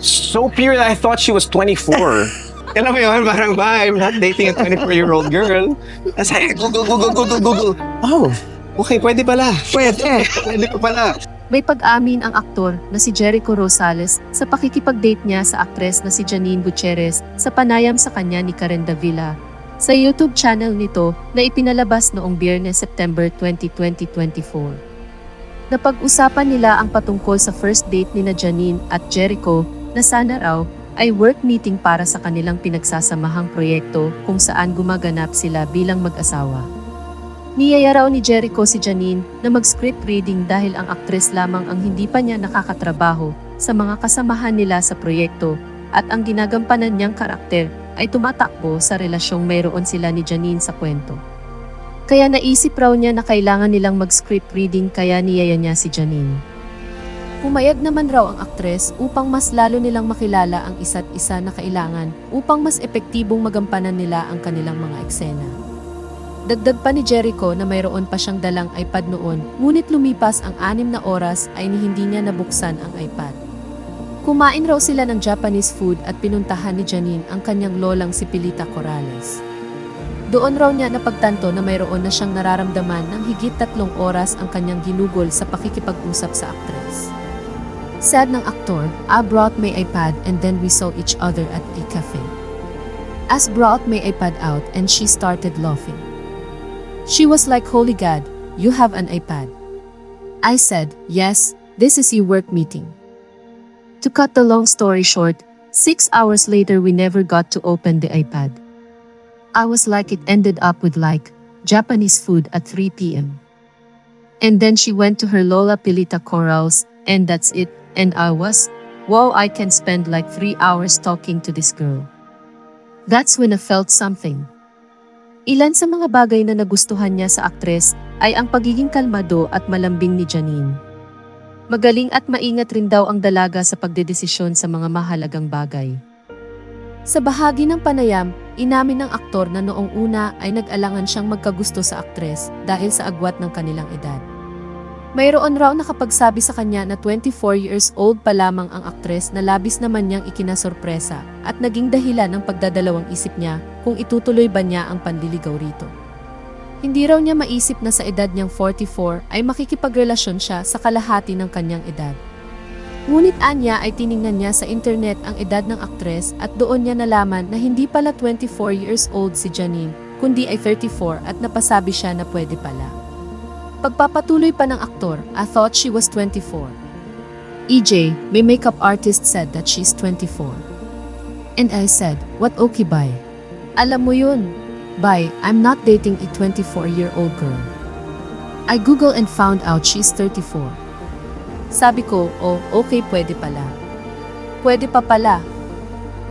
so pure that I thought she was 24. Alam mo yun, parang ba, I'm not dating a 24-year-old girl. Tapos ay, Google, Google, Google, Google. Oh, okay, pwede pala. Pwede. Pwede ko pala. May pag-amin ang aktor na si Jericho Rosales sa pakikipag-date niya sa aktres na si Janine Gutierrez sa panayam sa kanya ni Karen Davila. Sa YouTube channel nito na ipinalabas noong Biyernes September 20, 2024. Napag-usapan nila ang patungkol sa first date ni na Janine at Jericho na sana raw ay work meeting para sa kanilang pinagsasamahang proyekto kung saan gumaganap sila bilang mag-asawa. Niyaya raw ni Jericho si Janine na mag-script reading dahil ang aktres lamang ang hindi pa niya nakakatrabaho sa mga kasamahan nila sa proyekto at ang ginagampanan niyang karakter ay tumatakbo sa relasyong mayroon sila ni Janine sa kwento. Kaya naisip raw niya na kailangan nilang mag-script reading kaya niyaya niya si Janine. Pumayag naman raw ang aktres upang mas lalo nilang makilala ang isa't isa na kailangan upang mas epektibong magampanan nila ang kanilang mga eksena. Dagdag pa ni Jericho na mayroon pa siyang dalang iPad noon, ngunit lumipas ang anim na oras ay hindi niya nabuksan ang iPad. Kumain raw sila ng Japanese food at pinuntahan ni Janine ang kanyang lolang si Pilita Corrales. Doon raw niya napagtanto na mayroon na siyang nararamdaman ng higit tatlong oras ang kanyang ginugol sa pakikipag-usap sa aktres. Sad ng aktor, I brought my iPad and then we saw each other at a cafe. As brought my iPad out and she started laughing. She was like, Holy God, you have an iPad. I said, Yes, this is your work meeting. To cut the long story short, six hours later we never got to open the iPad. I was like it ended up with like Japanese food at 3 p.m. And then she went to her Lola Pilita corals, and that's it, and I was, wow, I can spend like three hours talking to this girl. That's when I felt something. Ilan sa mga bagay na nagustuhan niya sa aktres ay ang pagiging kalmado at malambing ni Janine. Magaling at maingat rin daw ang dalaga sa pagdedesisyon sa mga mahalagang bagay. Sa bahagi ng panayam, inamin ng aktor na noong una ay nag-alangan siyang magkagusto sa aktres dahil sa agwat ng kanilang edad. Mayroon raw nakapagsabi sa kanya na 24 years old pa lamang ang aktres na labis naman niyang ikinasorpresa at naging dahilan ng pagdadalawang isip niya kung itutuloy ba niya ang panliligaw rito. Hindi raw niya maisip na sa edad niyang 44 ay makikipagrelasyon siya sa kalahati ng kanyang edad. Ngunit anya ay tiningnan niya sa internet ang edad ng aktres at doon niya nalaman na hindi pala 24 years old si Janine, kundi ay 34 at napasabi siya na pwede pala. Pagpapatuloy pa ng aktor, I thought she was 24. EJ, my makeup artist said that she's 24. And I said, what okay bye? Alam mo yun. Bye, I'm not dating a 24-year-old girl. I Google and found out she's 34. Sabi ko, oh, okay pwede pala. Pwede pa pala,